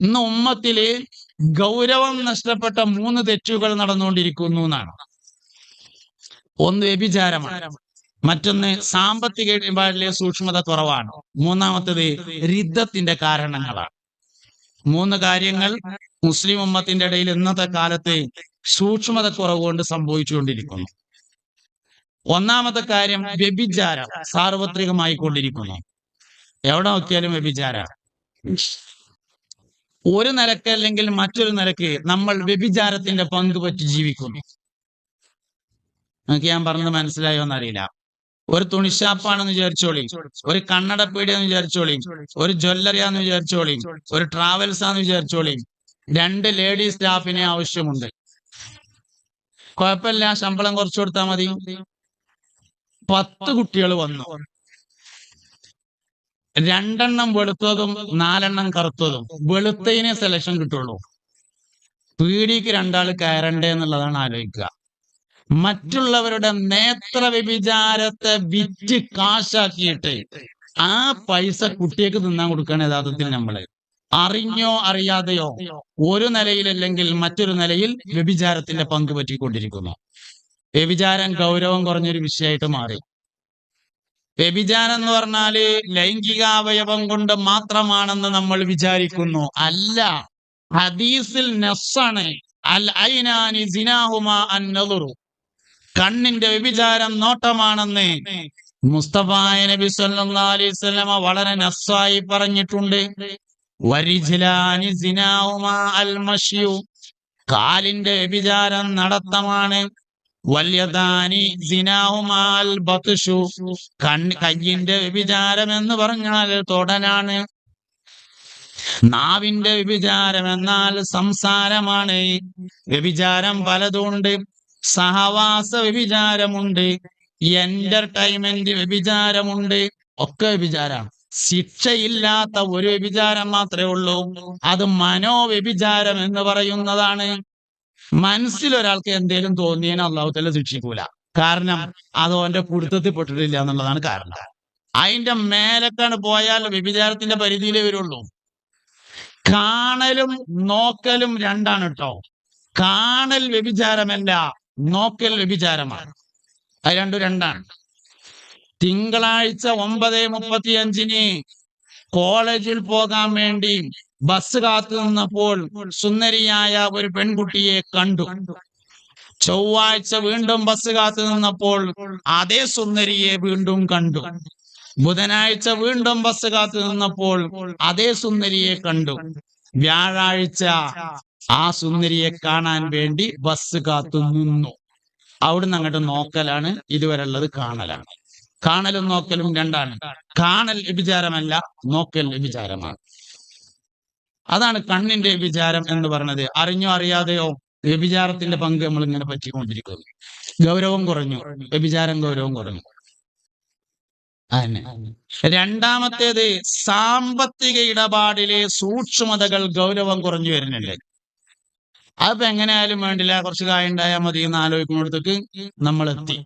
ഇന്ന് ഉമ്മത്തിൽ ഗൗരവം നഷ്ടപ്പെട്ട മൂന്ന് തെറ്റുകൾ നടന്നുകൊണ്ടിരിക്കുന്നു എന്നാണ്. ഒന്ന് വ്യഭിചാരമാണ്. മറ്റൊന്ന് സാമ്പത്തിക ഇടപാടിലെ സൂക്ഷ്മത കുറവാണ്. മൂന്നാമത്തത് രിദ്ധത്തിന്റെ കാരണങ്ങളാണ്. മൂന്ന് കാര്യങ്ങൾ മുസ്ലിം ഉമ്മത്തിന്റെ ഇടയിൽ ഇന്നത്തെ കാലത്ത് സൂക്ഷ്മത കുറവ് കൊണ്ട് സംഭവിച്ചുകൊണ്ടിരിക്കുന്നു. ഒന്നാമത്തെ കാര്യം വ്യഭിചാരം സാർവത്രികമായി കൊണ്ടിരിക്കുന്നു എവിടെ നോക്കിയാലും വ്യഭിചാരം ഒരു നിലയ്ക്ക് അല്ലെങ്കിൽ മറ്റൊരു നിലയ്ക്ക് നമ്മൾ വ്യഭിചാരത്തിന്റെ പങ്ക് പറ്റി ജീവിക്കുന്നു. നിങ്ങൾക്ക് ഞാൻ പറഞ്ഞത് മനസ്സിലായോ എന്നറിയില്ല. ഒരു തുണിഷാപ്പാണെന്ന് വിചാരിച്ചോളി. ഒരു കണ്ണടപ്പീടിയെന്ന് വിചാരിച്ചോളി. ഒരു ജ്വല്ലറിയാന്ന് വിചാരിച്ചോളി. ഒരു ട്രാവൽസ് ആന്ന് വിചാരിച്ചോളി. രണ്ട് ലേഡി സ്റ്റാഫിനെ ആവശ്യമുണ്ട്. കുഴപ്പമില്ല ശമ്പളം കുറച്ചു കൊടുത്താൽ മതി. പത്ത് കുട്ടികൾ വന്നു. രണ്ടെണ്ണം വെളുത്തതും നാലെണ്ണം കറുത്തതും. വെളുത്തതിനെ സെലക്ഷൻ കിട്ടുള്ളൂ. പീടിക്ക് രണ്ടാൾ കയറണ്ടേ എന്നുള്ളതാണ് ആലോചിക്കുക. മറ്റുള്ളവരുടെ നേത്ര വ്യഭിചാരത്തെ വിറ്റ് കാശാക്കിയിട്ട് ആ പൈസ കുട്ടിയേക്ക് തിന്നാൻ കൊടുക്കുകയാണ് യഥാർത്ഥത്തിൽ നമ്മൾ. അറിഞ്ഞോ അറിയാതെയോ ഒരു നിലയിലല്ലെങ്കിൽ മറ്റൊരു നിലയിൽ വ്യഭിചാരത്തിന്റെ പങ്ക് പറ്റിക്കൊണ്ടിരിക്കുന്നു. വ്യഭിചാരം ഗൗരവം കുറഞ്ഞൊരു വിഷയമായിട്ട് മാറി. വ്യഭിചാരം എന്ന് പറഞ്ഞാൽ ലൈംഗികാവയവം കൊണ്ട് മാത്രമാണെന്ന് നമ്മൾ വിചാരിക്കുന്നു. അല്ല. ഹദീസിൽ നസ്സാണ് അൽ ഐനാനി സിനാഹുമ അൻ നദുറു. കണ്ണിന്റെ വ്യഭിചാരം നോട്ടമാണെന്ന് മുസ്തഫായ നബി സല്ലല്ലാഹു അലൈഹി വസല്ലമ വളരെ നസ്സായി പറഞ്ഞിട്ടുണ്ട്. വരിജിലാനി സിനാഹുമ അൽ മഷിയു. കാലിന്റെ വ്യഭിചാരം നടത്തമാണ്. വല്യദാനി സിനാവുമാൽ ബത്തുഷു. കൺ കയ്യിന്റെ വ്യഭിചാരം എന്ന് പറഞ്ഞാൽ തൊടലാണ് നാവിന്റെ വ്യഭിചാരം എന്നാൽ സംസാരമാണ്. വ്യഭിചാരം പലതുണ്ട്. സഹവാസ വ്യഭിചാരമുണ്ട്. എന്റർടൈൻമെന്റ് വ്യഭിചാരമുണ്ട്. ഒക്കെ വ്യഭിചാരമാണ് ശിക്ഷയില്ലാത്ത ഒരു വ്യഭിചാരം മാത്രമേ ഉള്ളൂ. അത് മനോവ്യഭിചാരം എന്ന് പറയുന്നതാണ്. മനസ്സിൽ ഒരാൾക്ക് എന്തേലും തോന്നിയാൽ അള്ളാഹു തല ശിക്ഷിക്കൂല. കാരണം അത് ഓന്റെ കുടുത്തത്തിൽ പെട്ടിട്ടില്ല എന്നുള്ളതാണ് കാരണം. അതിന്റെ മേലക്കാണ് പോയാൽ വ്യഭിചാരത്തിന്റെ പരിധിയിലേ വരുള്ളൂ. കാണലും നോക്കലും രണ്ടാണ് കേട്ടോ കാണൽ വ്യഭിചാരമല്ല നോക്കൽ വ്യഭിചാരമാണ്. അത് രണ്ടും രണ്ടാണ്. തിങ്കളാഴ്ച ഒമ്പത് മുപ്പത്തിയഞ്ചിന് കോളേജിൽ പോകാൻ വേണ്ടി ബസ് കാത്തു നിന്നപ്പോൾ സുന്ദരിയായ ഒരു പെൺകുട്ടിയെ കണ്ടു. ചൊവ്വാഴ്ച വീണ്ടും ബസ് കാത്തു നിന്നപ്പോൾ അതേ സുന്ദരിയെ വീണ്ടും കണ്ടു. ബുധനാഴ്ച വീണ്ടും ബസ് കാത്തു നിന്നപ്പോൾ അതേ സുന്ദരിയെ കണ്ടു. വ്യാഴാഴ്ച ആ സുന്ദരിയെ കാണാൻ വേണ്ടി ബസ് കാത്തു നിന്നു. അവിടുന്ന് അങ്ങോട്ട് നോക്കലാണ് ഇതുവരെ ഉള്ളത് കാണലാണ്. കാണലും നോക്കലും രണ്ടാണ്. കാണൽ വിചാരമല്ല നോക്കൽ വ്യഭിചാരമാണ്. അതാണ് കണ്ണിന്റെ വിചാരം എന്ന് പറഞ്ഞത് അറിഞ്ഞോ അറിയാതെയോ വ്യഭിചാരത്തിന്റെ പങ്ക് നമ്മൾ ഇങ്ങനെ പറ്റിക്കൊണ്ടിരിക്കുന്നു. ഗൗരവം കുറഞ്ഞു. വ്യഭിചാരം ഗൗരവം കുറഞ്ഞു. രണ്ടാമത്തേത് സാമ്പത്തിക ഇടപാടിലെ സൂക്ഷ്മതകൾ ഗൗരവം കുറഞ്ഞു വരുന്നുണ്ട്. അതിപ്പോ എങ്ങനെയായാലും വേണ്ടില്ല. കുറച്ച് കായുണ്ടായാൽ മതി എന്ന് ആലോചിക്കുന്നിടത്തേക്ക് നമ്മൾ എത്തി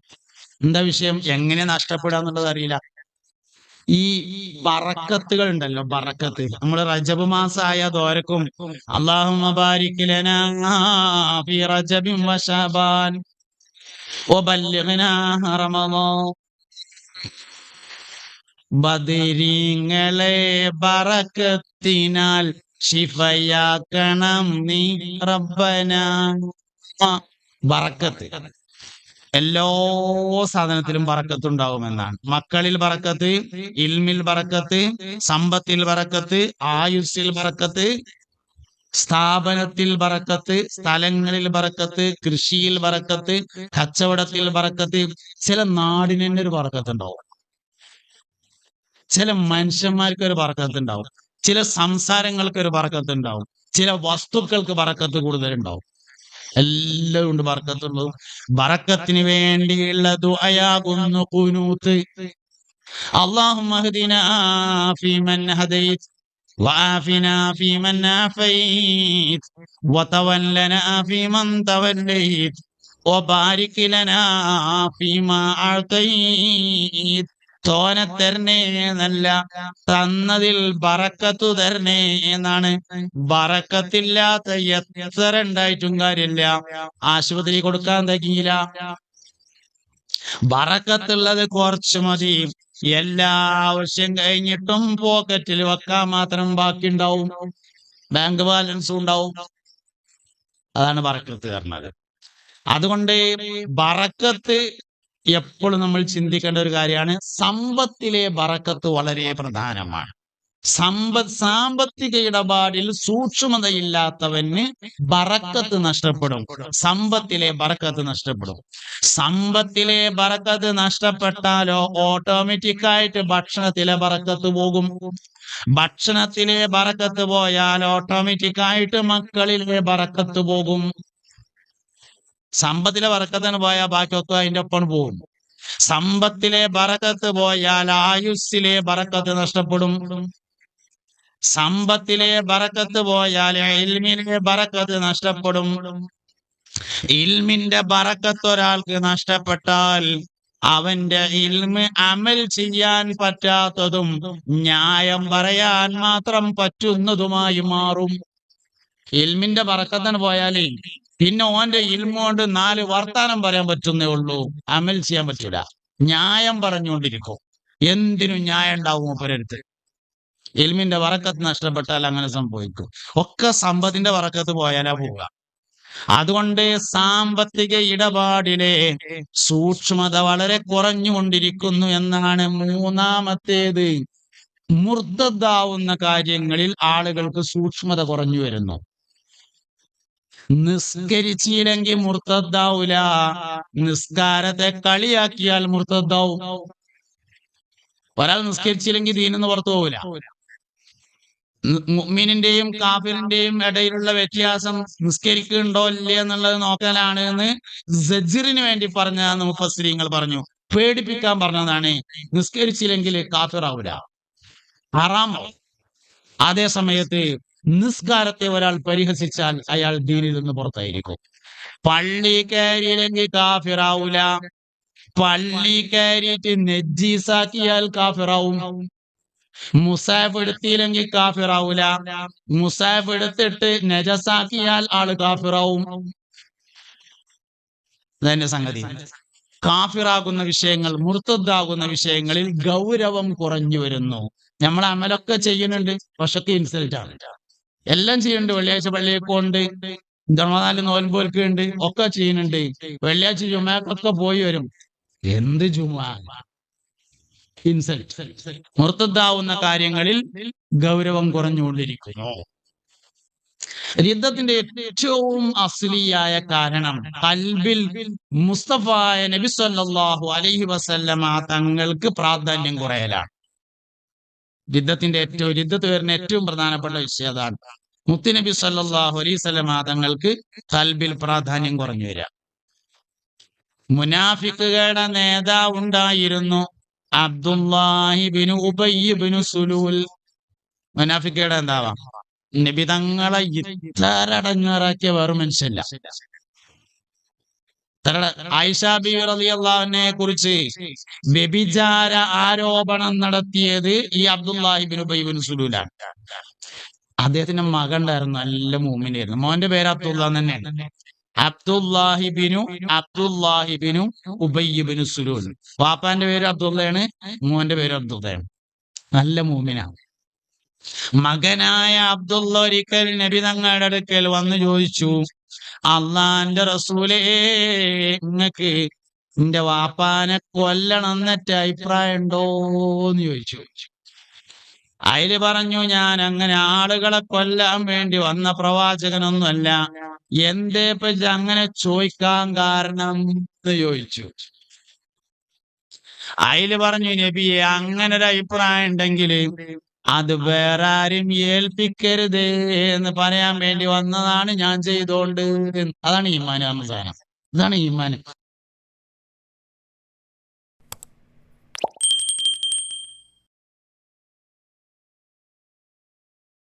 എന്താ വിഷയം? എങ്ങനെ നഷ്ടപ്പെടാന്നുള്ളത് അറിയില്ല. ഈ ബറക്കത്തുകൾ ഉണ്ടല്ലോ ബറക്കത്ത് നമ്മൾ റജബ് മാസമായ ദോരക്കും റമളാൻ ബദരീങ്ങളെ ബറക്കത്തിനാൽ ശിഫയാക്കണം നീ റബ്ബന. ബറക്കത്ത് എല്ലാ സാധനത്തിലും ബറക്കത്ത് ഉണ്ടാകുമെന്നാണ്. മക്കളിൽ ബറക്കത്ത് ഇൽമിൽ ബറക്കത്ത് സമ്പത്തിൽ ബറക്കത്ത് ആയുസ്സിൽ ബറക്കത്ത് സ്ഥാപനത്തിൽ ബറക്കത്ത് സ്ഥലങ്ങളിൽ ബറക്കത്ത് കൃഷിയിൽ ബറക്കത്ത് കച്ചവടത്തിൽ ബറക്കത്ത് ചില നാടിന് തന്നെ ഒരു ബറക്കത്ത് ഉണ്ടാവും. ചില മനുഷ്യന്മാർക്ക് ഒരു ബറക്കത്ത് ഉണ്ടാവും. ചില സംസാരങ്ങൾക്ക് ഒരു ബറക്കത്ത് ഉണ്ടാവും. ചില വസ്തുക്കൾക്ക് ബറക്കത്ത് കൂടുതലുണ്ടാവും എല്ലാം ഉണ്ട് ബറക്കത്തുള്ളൂ ബറക്കത്തിന് വേണ്ടിയുള്ള ദുആയാകുന്നു കുനൂത്ത് اللهم اهدنا فيمن هديت وعافنا فيمن عافيت وتولنا فيمن توليت وبارك لنا فيما أعطيت തോനെ തരണേ എന്നല്ല തന്നതിൽ ബറക്കത്തു തരണേ എന്നാണ്. ബറക്കത്തില്ലാത്ത എത്ര ഉണ്ടായിട്ടും കാര്യമില്ല. ആശുപത്രി കൊടുക്കാൻ തകിയില്ല. ബറക്കത്തുള്ളത് കുറച്ച് മതി. എല്ലാ ആവശ്യം കഴിഞ്ഞിട്ടും പോക്കറ്റിൽ വെക്കാൻ മാത്രം ബാക്കി ഉണ്ടാവും ബാങ്ക് ബാലൻസ് ഉണ്ടാവും. അതാണ് ബറക്കത്ത് പറഞ്ഞത്. അതുകൊണ്ട് ബറക്കത്ത് എപ്പോഴും നമ്മൾ ചിന്തിക്കേണ്ട ഒരു കാര്യമാണ് സമ്പത്തിലെ ബറക്കത്ത് വളരെ പ്രധാനമാണ്. സമ്പത്ത് സാമ്പത്തിക ഇടപാടിൽ സൂക്ഷ്മതയില്ലാത്തവന് ബറക്കത്ത് നഷ്ടപ്പെടും. സമ്പത്തിലെ ബറക്കത്ത് നഷ്ടപ്പെടും. സമ്പത്തിലെ ബറക്കത്ത് നഷ്ടപ്പെട്ടാലോ ഓട്ടോമാറ്റിക് ആയിട്ട് ഭക്ഷണത്തിലെ ബറക്കത്ത് പോകും. ഭക്ഷണത്തിലെ ബറക്കത്ത് പോയാൽ ഓട്ടോമാറ്റിക് ആയിട്ട് മക്കളിലെ ബറക്കത്ത് പോകും. സമ്പത്തിലെ വറക്കത്തിന് പോയാൽ ബാക്കിയൊക്കെ അതിന്റെ ഒപ്പം പോകും. സമ്പത്തിലെ ബറക്കത്ത് പോയാൽ ആയുസ്സിലെ ബറക്കത്ത് നഷ്ടപ്പെടും. സമ്പത്തിലെ ബറക്കത്ത് പോയാൽ ഇൽമിലെ ബറക്കത്ത് നഷ്ടപ്പെടും. ഇൽമിന്റെ ബറക്കത്ത് ഒരാൾക്ക് നഷ്ടപ്പെട്ടാൽ അവന്റെ ഇൽമ് അമൽ ചെയ്യാൻ പറ്റാത്തതും ന്യായം പറയാൻ മാത്രം പറ്റുന്നതുമായി മാറും. ഇൽമിന്റെ ബറക്കത്തിന് പോയാലേ പിന്നെ ഓന്റെ ഇൽമോണ്ട് നാല് വർത്താനം പറയാൻ പറ്റുന്നേ ഉള്ളൂ. അമൽ ചെയ്യാൻ പറ്റൂല. ന്യായം പറഞ്ഞുകൊണ്ടിരിക്കും. എന്തിനും ന്യായം ഉണ്ടാവും മൂപ്പരടുത്ത് എൽമിന്റെ വറക്കത്ത് നഷ്ടപ്പെട്ടാൽ അങ്ങനെ സംഭവിക്കും. ഒക്കെ സമ്പത്തിന്റെ വറക്കത്ത് പോയാലാ പോവുക. അതുകൊണ്ട് സാമ്പത്തിക ഇടപാടിലെ സൂക്ഷ്മത വളരെ കുറഞ്ഞുകൊണ്ടിരിക്കുന്നു എന്നാണ് മൂന്നാമത്തേത്. മുർദ്ദാവുന്ന കാര്യങ്ങളിൽ ആളുകൾക്ക് സൂക്ഷ്മത കുറഞ്ഞു വരുന്നു. നിസ്കരിച്ചില്ലെങ്കിൽ മുർത്തദ്ദാവൂല. നിസ്കാരത്തെ കളിയാക്കിയാൽ മുർത്തദ്ദാവും. ഒരാൾ നിസ്കരിച്ചില്ലെങ്കിൽ ദീനെന്ന് പുറത്തു പോവില്ല. മുഅ്മിനിന്റെയും കാഫിറിന്റെയും ഇടയിലുള്ള വ്യത്യാസം നിസ്കരിക്കുന്നുണ്ടോ ഇല്ലേ എന്നുള്ളത് നോക്കലാണ് എന്ന് സജിറിന് വേണ്ടി പറഞ്ഞ മുഫസ്രീങ്ങൾ പറഞ്ഞു. പേടിപ്പിക്കാൻ പറഞ്ഞതാണ് നിസ്കരിച്ചില്ലെങ്കിൽ കാഫിറാവൂല. ഹറാമാവും. അതേ സമയത്ത് നിസ്കാരത്തെ ഒരാൾ പരിഹസിച്ചാൽ അയാൾ ദീനിൽ നിന്ന് പുറത്തായിരിക്കും. പള്ളി കയറിയില്ലെങ്കിൽ കാഫിറാവൂല. പള്ളി കയറിയിട്ട് നെജീസാക്കിയാൽ കാഫിറാവും. മുസാഫ് എടുത്തില്ലെങ്കിൽ കാഫിറാവൂല. മുസാഫ് എടുത്തിട്ട് നജസാക്കിയാൽ ആൾ കാഫിറാവും. അതന്നെ സംഗതി. കാഫിറാകുന്ന വിഷയങ്ങൾ മുർത്തദ്ദാകുന്ന വിഷയങ്ങളിൽ ഗൗരവം കുറഞ്ഞു വരുന്നു. നമ്മൾ അമലൊക്കെ ചെയ്യുന്നുണ്ട് പക്ഷെ ഇൻസൾട്ട് ആണ്. എല്ലാം ചെയ്യുന്നുണ്ട്. വെള്ളിയാഴ്ച പള്ളിയൊക്കെ ഉണ്ട് ജന്മനാല് നോൻപോൽക്ക് ഉണ്ട് ഒക്കെ ചെയ്യുന്നുണ്ട്. വെള്ളിയാഴ്ച ജുമാക്കൊക്കെ പോയി വരും. എന്ത് ജുമാ? ഇൻസൾട്ട്. കാര്യങ്ങളിൽ ഗൗരവം കുറഞ്ഞുകൊണ്ടിരിക്കുന്നു. യുദ്ധത്തിന്റെ ഏറ്റവും അസ്ലിയായ കാരണം കൽബിൽ മുസ്തഫായ നബി സല്ലല്ലാഹു അലൈഹി വസല്ലമ തങ്ങൾക്ക് പ്രാധാന്യം കുറയലാണ്. യുദ്ധത്തിന്റെ ഏറ്റവും യുദ്ധത്ത് വരുന്ന ഏറ്റവും പ്രധാനപ്പെട്ട വിഷയം അതാണ്. മുത്തുനബി സല്ലാഹു അലൈഹി മാതങ്ങൾക്ക് തങ്ങൾക്ക് കൽബിൽ പ്രാധാന്യം കുറഞ്ഞു വരിക. മുനാഫിക്കുകളുടെ നേതാവ് ഉണ്ടായിരുന്നു അബ്ദുല്ലാഹിബിനു ഉബയ്യബിനു സുലൂൽ. മുനാഫിക്കയുടെ എന്താവാം നബി തങ്ങളെ ഇത്ര അടങ്ങാറാക്കിയ വേറെ മനുഷ്യല്ല ആയിഷ ബി റളിയല്ലാഹുവിനെ കുറിച്ച് വ്യഭിചാര ആരോപണം നടത്തിയത് ഈ അബ്ദുല്ലാഹിബിൻ ഉബൈബിൻ സുലൂലാണ്. അദ്ദേഹത്തിന്റെ മകൻ ഉണ്ടായിരുന്നു നല്ല മൂമിനായിരുന്നു. മോന്റെ പേര് അബ്ദുള്ള തന്നെയാണ് അബ്ദുല്ലാഹിബിനു അബ്ദുല്ലാഹിബിനു ഉബയ്യബിനു സുലൂൽ. പാപ്പാന്റെ പേര് അബ്ദുള്ളയാണ് മോന്റെ പേര് അബ്ദുള്ളയാണ്. നല്ല മൂമിനാണ് മകനായ അബ്ദുള്ള ഒരിക്കൽ നബി തങ്ങളുടെ അടുക്കൽ വന്ന് ചോദിച്ചു അള്ളാന്റെ റസൂലേ നിങ്ങക്ക് നിന്റെ വാപ്പാനെ കൊല്ലണം എന്നിട്ട് അഭിപ്രായം ഉണ്ടോന്ന് ചോദിച്ചു. അതിൽ പറഞ്ഞു ഞാൻ അങ്ങനെ ആളുകളെ കൊല്ലാൻ വേണ്ടി വന്ന പ്രവാചകനൊന്നുമല്ല. എന്തേ പറ്റി അങ്ങനെ ചോദിക്കാൻ കാരണം? എന്ന് ചോദിച്ചു. അതിൽ പറഞ്ഞു നബിയെ അങ്ങനെ ഒരു അഭിപ്രായം ഉണ്ടെങ്കിൽ അത് വേറെ ആരും ഏൽപ്പിക്കരുത് എന്ന് പറയാൻ വേണ്ടി വന്നതാണ് ഞാൻ ചെയ്തോണ്ട്. അതാണ് ഈമാൻ സാധനം ഇതാണ് ഈമാൻ.